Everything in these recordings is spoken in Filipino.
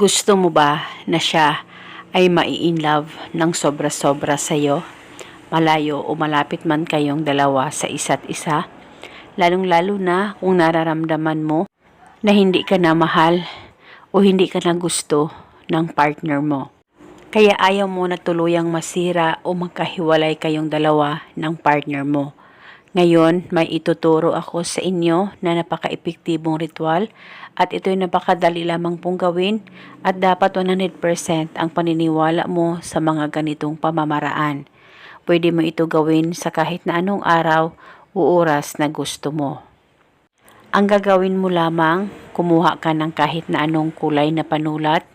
Gusto mo ba na siya ay mai-in love ng sobra-sobra sa'yo? Malayo o malapit man kayong dalawa sa isa't isa? Lalong-lalo na kung nararamdaman mo na hindi ka na mahal o hindi ka na gusto ng partner mo. Kaya ayaw mo na tuluyang masira o magkahiwalay kayong dalawa ng partner mo. Ngayon, may ituturo ako sa inyo na napaka-epektibong ritual at ito'y napakadali lamang pong gawin at dapat 100% ang paniniwala mo sa mga ganitong pamamaraan. Pwede mo ito gawin sa kahit na anong araw o oras na gusto mo. Ang gagawin mo lamang, kumuha ka ng kahit na anong kulay na panulat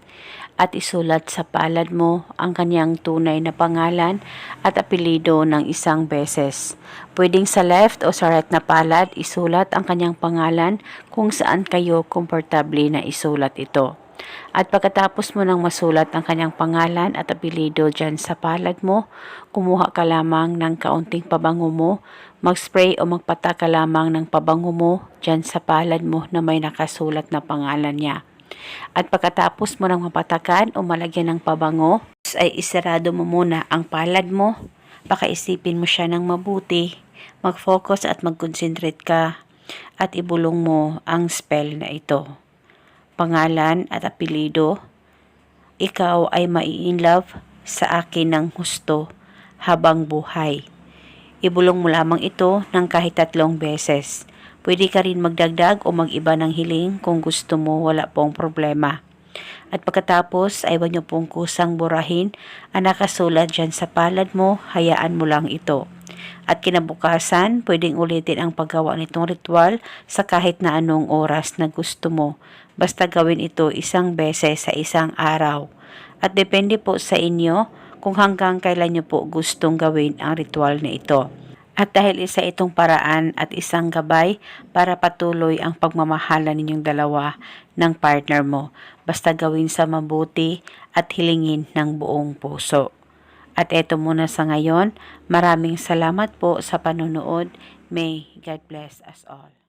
at isulat sa palad mo ang kanyang tunay na pangalan at apelido ng isang beses. Pwedeng sa left o sa right na palad, isulat ang kanyang pangalan kung saan kayo komportable na isulat ito. At pagkatapos mo nang masulat ang kanyang pangalan at apelido dyan sa palad mo, kumuha ka lamang ng kaunting pabango mo, mag-spray o magpata ka lamang ng pabango mo dyan sa palad mo na may nakasulat na pangalan niya. At pagkatapos mo nang mapatakan o malagyan ng pabango, ay isarado mo muna ang palad mo. Pakaisipin mo siya ng mabuti. Mag-focus at mag-concentrate ka. At ibulong mo ang spell na ito. Pangalan at apelido. Ikaw ay mai-in love sa akin ng husto habang buhay. Ibulong mo lamang ito ng kahit tatlong beses. Pwede ka rin magdagdag o mag-iba ng hiling kung gusto mo wala pong problema. At pagkatapos ay huwag niyo pong kusang burahin ang nakasulat dyan sa palad mo, hayaan mo lang ito. At kinabukasan, pwedeng ulitin ang paggawa nitong ritual sa kahit na anong oras na gusto mo. Basta gawin ito isang beses sa isang araw. At depende po sa inyo kung hanggang kailan niyo po gustong gawin ang ritual na ito. At dahil isa itong paraan at isang gabay para patuloy ang pagmamahala ninyong dalawa ng partner mo, basta gawin sa mabuti at hilingin ng buong puso. At eto muna sa ngayon, maraming salamat po sa panonood. May God bless us all.